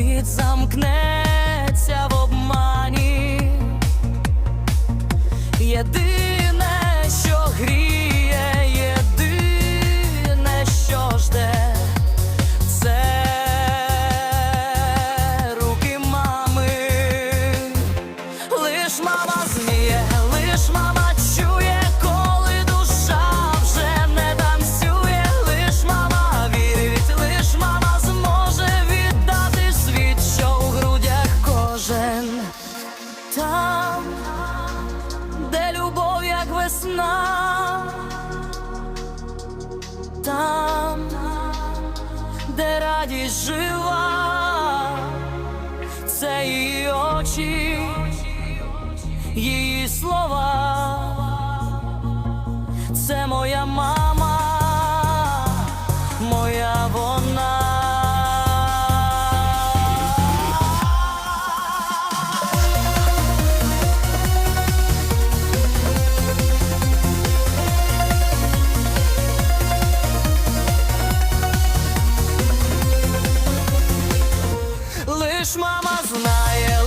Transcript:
світ замкнеться в обмані. Єдине, весна, там, де радість жива, це її очі її слова, це моя мама, Лиш мама знає,